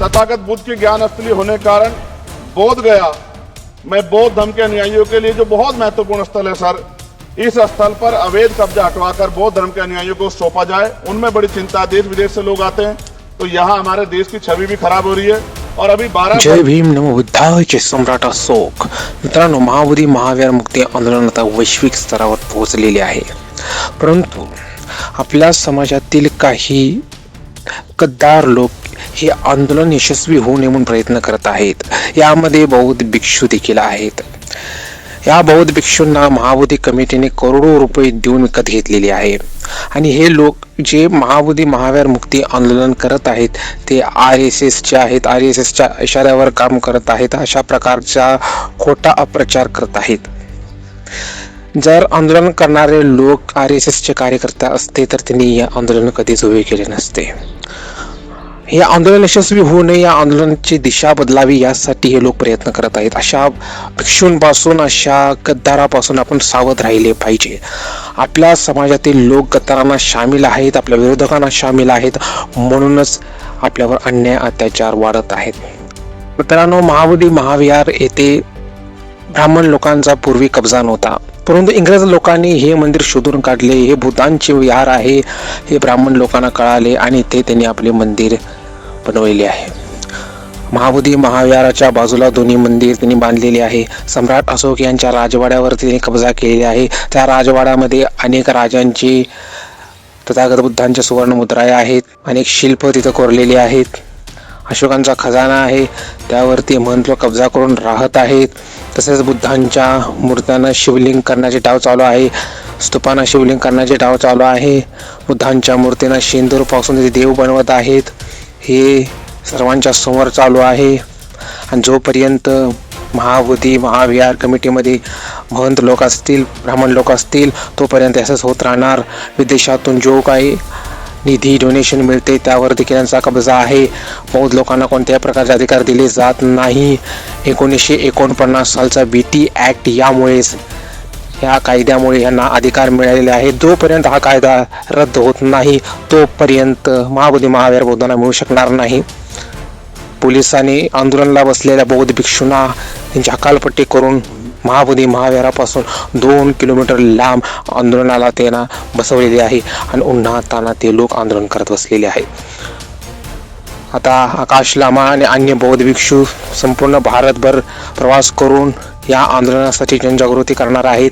तथागत बुद्ध की ज्ञान स्थली होने के कारण बोध गया। मैं बौद्ध धर्म के अनुयायियों के लिए जो बहुत महत्वपूर्ण स्थल है सर इस स्थल पर अवैध कब्जा हटवाकर बौद्ध धर्म के अनुयायियों को सौंपा जाए उनमें बड़ी चिंता देश विदेश से लोग आते हैं। तो यहाँ हमारे देश की छवि भी खराब हो रही है और अभी बारह जय भीम नमो बुद्धाचे सम्राट अशोक। मित्रांनो महाबोधी महावीर मुक्ती आंदोलन आता वैश्विक स्तरावर पोहोचलेले आहे। परंतु आपल्या समाजातील काही गद्दार लोक हे आंदोलन यशस्वी होऊ नये म्हणून प्रयत्न करत आहेत. यामध्ये बौद्ध भिक्षू देखील आहेत. या बौद्ध भिक्षूंना महाबोधी कमिटीने करोडो रुपये देऊन विकत घेतलेले आहे. आणि हे लोक जे महाबोधी महावीर मुक्ती आंदोलन करत आहेत ते आर एस एसचे आहेत. आर एस एसच्या इशाऱ्यावर काम करत आहेत. अशा प्रकारचा खोटा अप्रचार करत आहेत. जर आंदोलन करणारे लोक आर एस एसचे कार्यकर्ता असते तर त्यांनी या आंदोलन कधीच उभे केले नसते. हे आंदोलन यशस्वी होऊ नये या आंदोलनाची दिशा बदलावी यासाठी हे लोक प्रयत्न करत आहेत. अशा भिक्षूंपासून अशा गद्दारापासून आपण सावध राहिले पाहिजे. आपल्या समाजातील लोक गद्दारांना सामील आहेत आपल्या विरोधकांना सामील आहेत म्हणूनच आपल्यावर अन्याय अत्याचार वाढत आहेत. मित्रांनो महावडी महाविहार येथे ब्राह्मण लोकांचा पूर्वी कब्जा नव्हता. परंतु इंग्रज लोकांनी हे मंदिर शोधून काढले. हे भूतांचे विहार आहे हे ब्राह्मण लोकांना कळाले आणि ते त्यांनी आपले मंदिर बनवलेली आहे. महाबोधी महाविहाराच्या बाजूला दोन्ही मंदिर त्यांनी बांधलेले आहे. सम्राट अशोक यांच्या राजवाड्यावर त्यांनी कब्जा केलेला आहे. त्या राजवाड्यामध्ये अनेक राजांची तथागत बुद्धांच्या सुवर्ण मुद्राया आहेत. अनेक शिल्प तिथं कोरलेली आहेत. अशोकांचा खजाना आहे. त्यावरती महंत कब्जा करून राहत आहेत. तसेच बुद्धांच्या मूर्त्यांना शिवलिंग करण्याचे डाव चालू आहे. स्तूपांना शिवलिंग करण्याचे डाव चालू आहे. बुद्धांच्या मूर्तींना शेंदूरपासून ते देव बनवत आहेत. हे सर्वांच्या समोर चालू आहे. आणि जोपर्यंत महाबोधी महाविहार कमिटीमध्ये महंत लोक असतील ब्राह्मण लोक असतील तोपर्यंत असंच होत राहणार. विदेशातून जो काही निधी डोनेशन मिळते त्यावर देखील यांचा कब्जा आहे. बौद्ध लोकांना कोणत्याही प्रकारचे अधिकार दिले जात नाही. एकोणीसशे एकोणपन्नास सालचा बी टी ॲक्ट यामुळेच या कायद्यामुळे यांना अधिकार मिळालेले आहेत. जोपर्यंत हा कायदा रद्द होत नाही तोपर्यंत महाबोधी महावीर बौद्धांना मिळू शकणार नाही. पोलिसांनी आंदोलनाला बसलेल्या बौद्ध भिक्षूंना त्यांची हकालपट्टी करून महाबोधी महावीरापासून दोन किलोमीटर लांब आंदोलनाला त्यांना बसवलेले आहे आणि उन्हा ताना ते लोक आंदोलन करत बसलेले आहे आता आकाश लामा आणि अन्य बौद्ध भिक्षू संपूर्ण भारतभर प्रवास करून या आंदोलनासाठी जनजागृती करणार आहेत.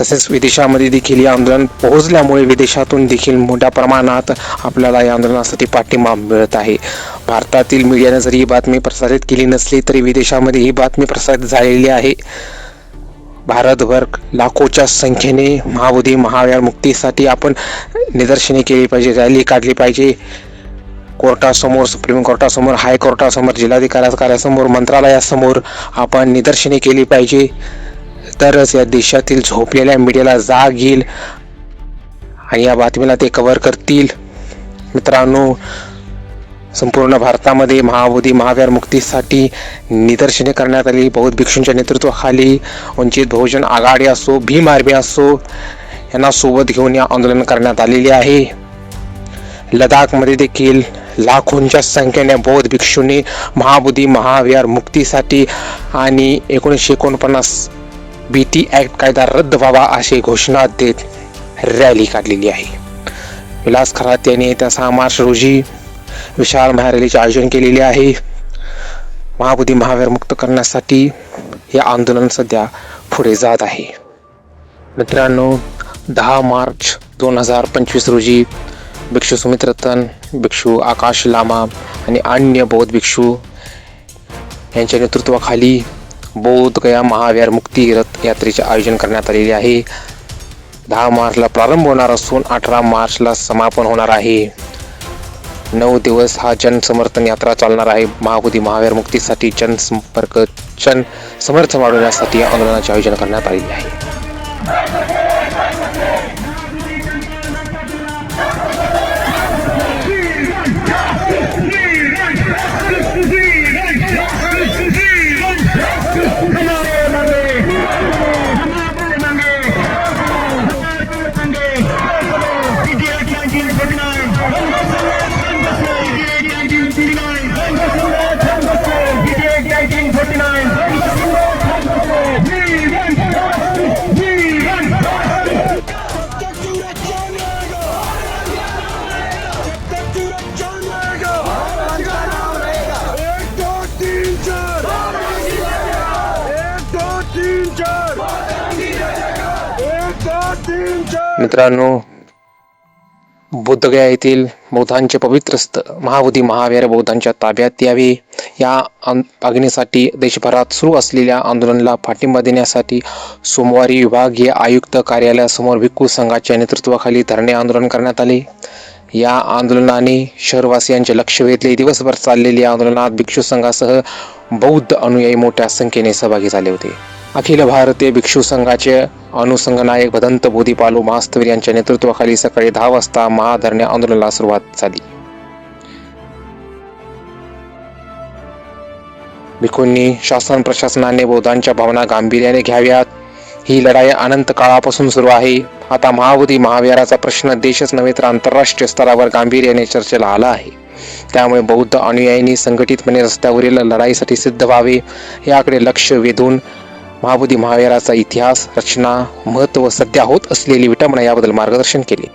तसेच विदेशामध्ये देखील हे आंदोलन पोहोचल्यामुळे विदेशातून देखील मोठ्या प्रमाणात आपल्याला या आंदोलनासाठी पाठिंबा मिळत आहे. भारतातील मीडियाने जरी ही बातमी प्रसारित केली नसली तरी विदेशामध्ये ही बातमी प्रसारित झालेली आहे. भारतभर लाखोच्या संख्येने महाबोधी महाव्या मुक्तीसाठी आपण निदर्शने केली पाहिजे रॅली काढली पाहिजे. कोर्टासमोर सुप्रीम कोर्टासमोर हायकोर्टासमोर कोर्टासमोर कार्यासमोर मंत्रालयासमोर आपण निदर्शने केली पाहिजे. तरच या देशातील झोपलेल्या मीडियाला जाग येईल आणि या बातमीला ते कव्हर करतील. मित्रांनो संपूर्ण भारतामध्ये महाबोधी महावीर मुक्तीसाठी निदर्शने करण्यात आली. बौद्ध भिक्षूंच्या नेतृत्वाखाली वंचित बहुजन आघाडी असो भीम आर्मी असो यांना सोबत घेऊन या आंदोलन करण्यात आलेले आहे. लडाखमध्ये देखील लाखोंच्या संख्येने बौद्ध भिक्षूंनी महाबुद्धी महावीर मुक्तीसाठी आणि एकोणीसशे एकोणपन्नास बी टी ॲक्ट कायदा रद्द व्हावा अशी घोषणा देत रॅली काढलेली आहे. विलास खरात यांनी येत्या सहा मार्च रोजी विशाल महारॅलीचे आयोजन केलेले आहे. महाबुद्धी महावीर मुक्त करण्यासाठी हे आंदोलन सध्या पुढे जात आहे. मित्रांनो दहा मार्च दोन हजार पंचवीस रोजी भिक्षू सुमित्रतन भिक्षू आकाश लामा आणि अन्य बौद्ध भिक्षू यांच्या नेतृत्वाखाली बौद्धगया महाविहार महावीर मुक्ती रथ यात्रेचे आयोजन करण्यात आलेले आहे. दहा मार्चला प्रारंभ होणार असून अठरा मार्चला समापन होणार आहे. नऊ दिवस हा जनसमर्थन यात्रा चालणार आहे. महाबोधी महावीर मुक्तीसाठी जनसंपर्क जन समर्थन वाढवण्यासाठी या आंदोलनाचे आयोजन करण्यात आलेले आहे. मित्रांनो बुद्धगया येथील बौद्धांचे पवित्र स्थ महाबोधी महावीर बौद्धांच्या ताब्यात यावे. या मागणीसाठी देशभरात सुरू असलेल्या आंदोलनाला पाठिंबा देण्यासाठी सोमवारी विभागीय आयुक्त कार्यालयासमोर भिक्खू संघाच्या नेतृत्वाखाली धरणे आंदोलन करण्यात आले. या आंदोलनाने शहरवासियांचे लक्ष वेधले. दिवसभर चाललेल्या आंदोलनात भिक्षू संघासह बौद्ध अनुयायी मोठ्या संख्येने सहभागी झाले होते. अखिल भारतीय भिक्षू संघाचे अनुसंगनायक भदंत बोधीपालू महास्तवीर यांच्या नेतृत्वाखाली सकाळी दहा वाजता महाधरणे आंदोलनाला सुरुवात झाली. भिक्खूंनी शासन प्रशासनाने बौद्धांच्या भावना गांभीर्याने घ्याव्यात. ही लढाई अनंत काळापासून सुरू आहे. आता महाबोधी महाविहाराचा प्रश्न देशच नव्हे तर आंतरराष्ट्रीय स्तरावर गांभीर्याने चर्चेला आला आहे. त्यामुळे बौद्ध अनुयायींनी संघटितपणे रस्त्यावरील लढाईसाठी सिद्ध व्हावे याकडे लक्ष वेधून महाबोधी महावीराचा इतिहास रचना महत्त्व सध्या होत असलेली विटंबना याबद्दल मार्गदर्शन केले.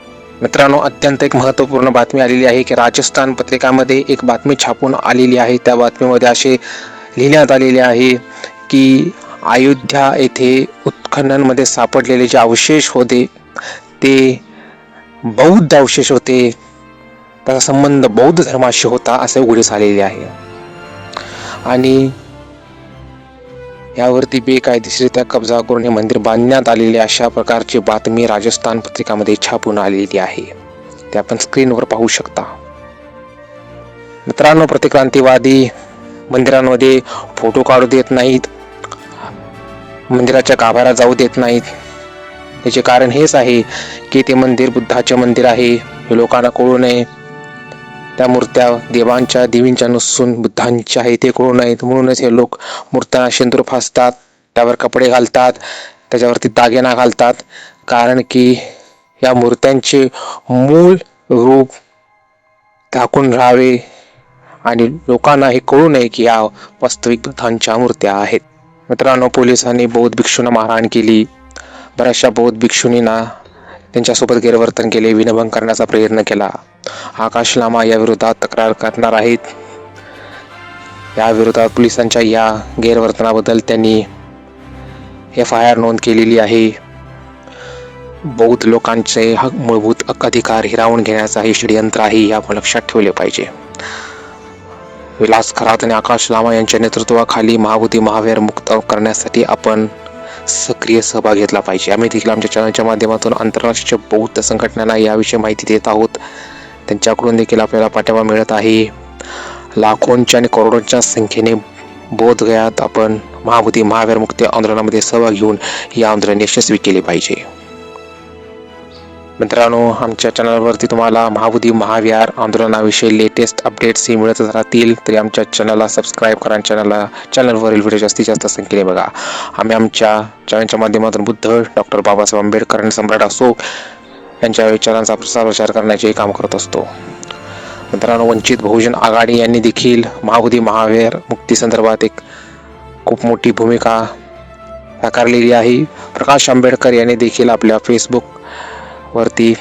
मित्रांनो अत्यंत एक महत्त्वपूर्ण बातमी आलेली आहे की राजस्थान पत्रिकामध्ये एक बातमी छापून आलेली आहे. त्या बातमीमध्ये असे लिहिण्यात आलेले आहे की अयोध्या येथे उत्खननमध्ये सापडलेले जे अवशेष होते ते बौद्ध अवशेष होते. त्याचा संबंध बौद्ध धर्माशी होता असे उघडीस आलेले आहे. आणि यावरती बेकायदेशीरित्या कब्जा करून हे मंदिर बांधण्यात आलेले अशा प्रकारची बातमी राजस्थान पत्रिकामध्ये छापून आलेली आहे. ते आपण स्क्रीनवर पाहू शकता. मित्रांनो प्रतिक्रांतीवादी मंदिरांमध्ये फोटो काढू देत नाहीत. मंदिराच्या गाभाऱ्यात जाऊ देत नाहीत. याचे कारण हेच आहे की ते मंदिर बुद्धाचे मंदिर आहे. हे लोकांना कळू नये. त्या मूर्त्या देवांच्या देवींच्या नसून बुद्धांच्या आहे ते कळू नयेत म्हणूनच हे लोक मूर्त्यांना शेंदूर फासतात त्यावर कपडे घालतात त्याच्यावरती दागिना घालतात. कारण की या मूर्त्यांचे मूळ रूप झाकून राहावे आणि लोकांना हे कळू नये की या वास्तविक बुद्धांच्या मूर्त्या आहेत. मित्रांनो पोलिसांनी बौद्ध भिक्षूंना मारहाण केली. बऱ्याचशा बौद्ध भिक्षुनींना त्यांच्यासोबत गैरवर्तन केले विनभंग करण्याचा प्रयत्न केला. आकाश लामा या विरोधात तक्रार करणार आहेत. या विरोधात पोलिसांच्या या गैरवर्तनाबद्दल त्यांनी एफ आय आर नोंद केलेली आहे. बौद्ध लोकांचे हक मूलभूत अधिकार हिरावून घेण्याचा हे षडयंत्र आहे हे आपण लक्षात ठेवले पाहिजे. विलास खरात आणि आकाश लामा यांच्या नेतृत्वाखाली महाभूती महावीर मुक्त करण्यासाठी आपण सक्रिय सहभाग घेतला पाहिजे. आम्ही देखील आमच्या चॅनलच्या माध्यमातून आंतरराष्ट्रीय बौद्ध संघटनांना याविषयी माहिती देत आहोत. त्यांच्याकडून देखील आपल्याला पाठिंबा मिळत आहे. लाखोंच्या आणि करोडोंच्या संख्येने बोध गयात आपण महाबुद्धी महावीर मुक्ती आंदोलनामध्ये सहभाग घेऊन हे आंदोलन यशस्वी केले पाहिजे. मित्रांनो आमच्या चॅनलवरती तुम्हाला महाबुद्धी महाविहार आंदोलनाविषयी लेटेस्ट अपडेट्स ही मिळतच राहतील. तरी आमच्या चॅनलला सबस्क्राईब करा चॅनलला चॅनलवरील व्हिडिओ जास्तीत जास्त संख्येने बघा. आम्ही आमच्या चॅनलच्या माध्यमातून बुद्ध डॉक्टर बाबासाहेब आंबेडकर आणि सम्राट असो यांच्या विचारांचा प्रसार प्रचार करण्याचे काम करत असतो. मित्रांनो वंचित बहुजन आघाडी यांनी देखील महाबुद्धी महावीर मुक्तीसंदर्भात एक खूप मोठी भूमिका साकारलेली आहे. प्रकाश आंबेडकर यांनी देखील आपल्या फेसबुक वरती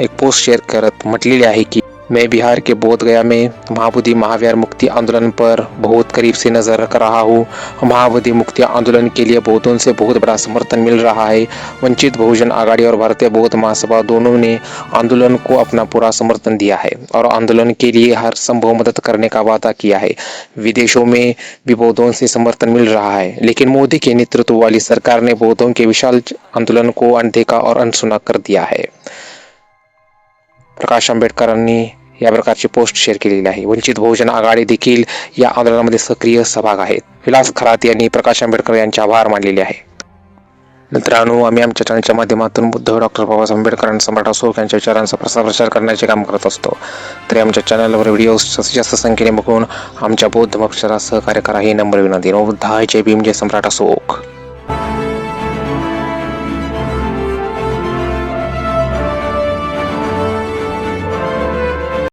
एक पोस्ट शेयर करत म्हटलेली आहे की, मैं बिहार के बोध गया में महाबुद्धि महावीर मुक्ति आंदोलन पर बहुत करीब से नज़र रख रहा हूँ। महाबुद्धि मुक्ति आंदोलन के लिए बौद्धों से बहुत बड़ा समर्थन मिल रहा है। वंचित बहुजन आघाड़ी और भारतीय बौद्ध महासभा दोनों ने आंदोलन को अपना पूरा समर्थन दिया है और आंदोलन के लिए हर संभव मदद करने का वादा किया है। विदेशों में भी बौद्धों से समर्थन मिल रहा है, लेकिन मोदी के नेतृत्व वाली सरकार ने बौद्धों के विशाल आंदोलन को अनदेखा और अनसुना कर दिया है। प्रकाश आंबेडकरांनी या प्रकारची पोस्ट शेअर केलेली आहे. वंचित बहुजन आघाडी देखील या आंदोलनामध्ये सक्रिय सहभाग आहेत. विलास खरात यांनी प्रकाश आंबेडकर यांचे आभार मानलेले आहे. मित्रांनो आम्ही आमच्या चॅनलच्या माध्यमातून बुद्ध डॉक्टर बाबासाहेब आंबेडकर आणि सम्राट अशोक यांच्या विचारांचा प्रसार प्रचार करण्याचे काम करत असतो. तरी आमच्या चॅनलवर व्हिडिओ जास्तीत जास्त संख्येने बघून आमच्या बौद्ध पक्षाला सहकार्य करा ही नंबर विनंती. बुद्ध जय भीम जय सम्राट अशोक.